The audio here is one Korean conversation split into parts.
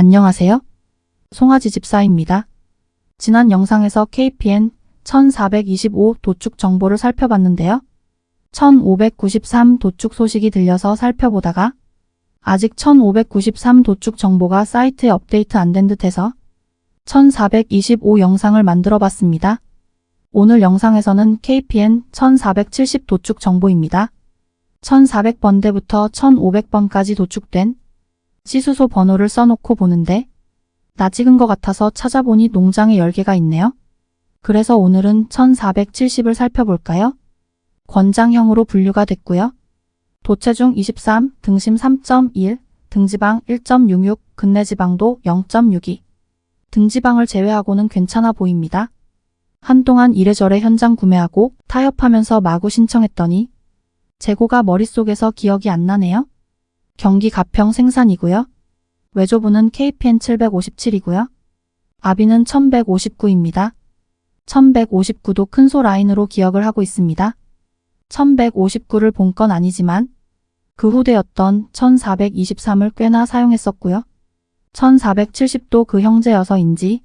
안녕하세요. 송아지 집사입니다. 지난 영상에서 KPN 1425 도축 정보를 살펴봤는데요. 1593 도축 소식이 들려서 살펴보다가 아직 1593 도축 정보가 사이트에 업데이트 안 된 듯해서 1425 영상을 만들어 봤습니다. 오늘 영상에서는 KPN 1470 도축 정보입니다. 1400번대부터 1500번까지 도축된 시수소 번호를 써놓고 보는데 나 찍은 것 같아서 찾아보니 농장에 10개가 있네요. 그래서 오늘은 1470을 살펴볼까요? 권장형으로 분류가 됐고요. 도체중 23, 등심 3.1, 등지방 1.66, 근내지방도 0.62. 등지방을 제외하고는 괜찮아 보입니다. 한동안 이래저래 현장 구매하고 타협하면서 마구 신청했더니 재고가 머릿속에서 기억이 안 나네요. 경기 가평 생산이고요. 외조부는 KPN 757이고요. 아비는 1159입니다. 1159도 큰소 라인으로 기억을 하고 있습니다. 1159를 본 건 아니지만 그 후대였던 1423을 꽤나 사용했었고요. 1470도 그 형제여서인지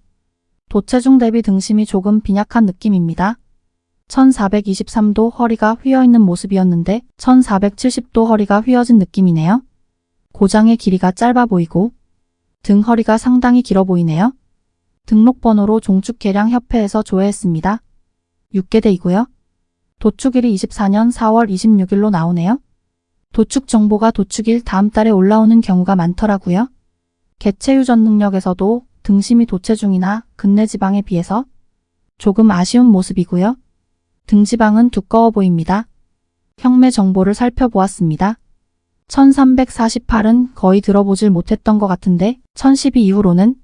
도체중 대비 등심이 조금 빈약한 느낌입니다. 1423도 허리가 휘어있는 모습이었는데 1470도 허리가 휘어진 느낌이네요. 고장의 길이가 짧아 보이고 등 허리가 상당히 길어 보이네요. 등록번호로 종축계량협회에서 조회했습니다. 6개대이고요. 도축일이 24년 4월 26일로 나오네요. 도축 정보가 도축일 다음 달에 올라오는 경우가 많더라고요. 개체 유전 능력에서도 등심이 도체 중이나 근내 지방에 비해서 조금 아쉬운 모습이고요. 등지방은 두꺼워 보입니다. 형매 정보를 살펴보았습니다. 1348은 거의 들어보질 못했던 것 같은데 1012 이후로는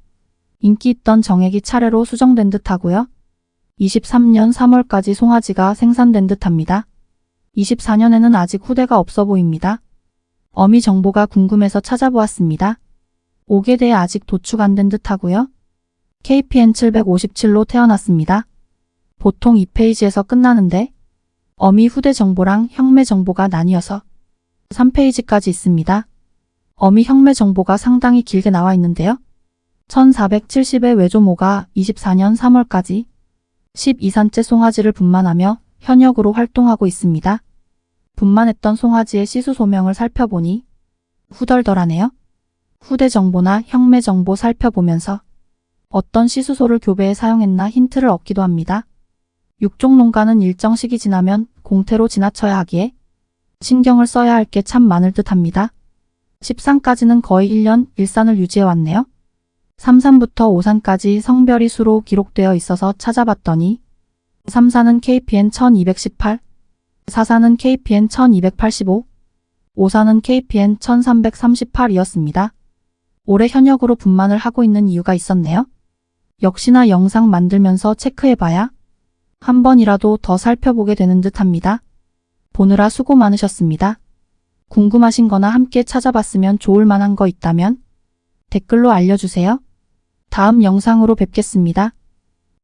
인기 있던 정액이 차례로 수정된 듯 하고요. 23년 3월까지 송아지가 생산된 듯 합니다. 24년에는 아직 후대가 없어 보입니다. 어미 정보가 궁금해서 찾아보았습니다. 5개대에 아직 도축 안 된 듯 하고요. KPN 757로 태어났습니다. 보통 2페이지에서 끝나는데 어미 후대 정보랑 형매 정보가 나뉘어서 3페이지까지 있습니다. 어미 형매 정보가 상당히 길게 나와 있는데요. 1470의 외조모가 24년 3월까지 12산째 송아지를 분만하며 현역으로 활동하고 있습니다. 분만했던 송아지의 시수 소명을 살펴보니 후덜덜하네요. 후대 정보나 형매 정보 살펴보면서 어떤 시수소를 교배에 사용했나 힌트를 얻기도 합니다. 육종 농가는 일정 시기 지나면 공태로 지나쳐야 하기에 신경을 써야 할 게 참 많을 듯 합니다. 13까지는 거의 1년 일산을 유지해왔네요. 3산부터 5산까지 성별이 수로 기록되어 있어서 찾아봤더니 3산은 KPN 1218, 4산은 KPN 1285, 5산은 KPN 1338이었습니다. 올해 현역으로 분만을 하고 있는 이유가 있었네요. 역시나 영상 만들면서 체크해봐야 한 번이라도 더 살펴보게 되는 듯 합니다. 보느라 수고 많으셨습니다. 궁금하신 거나 함께 찾아봤으면 좋을 만한 거 있다면 댓글로 알려주세요. 다음 영상으로 뵙겠습니다.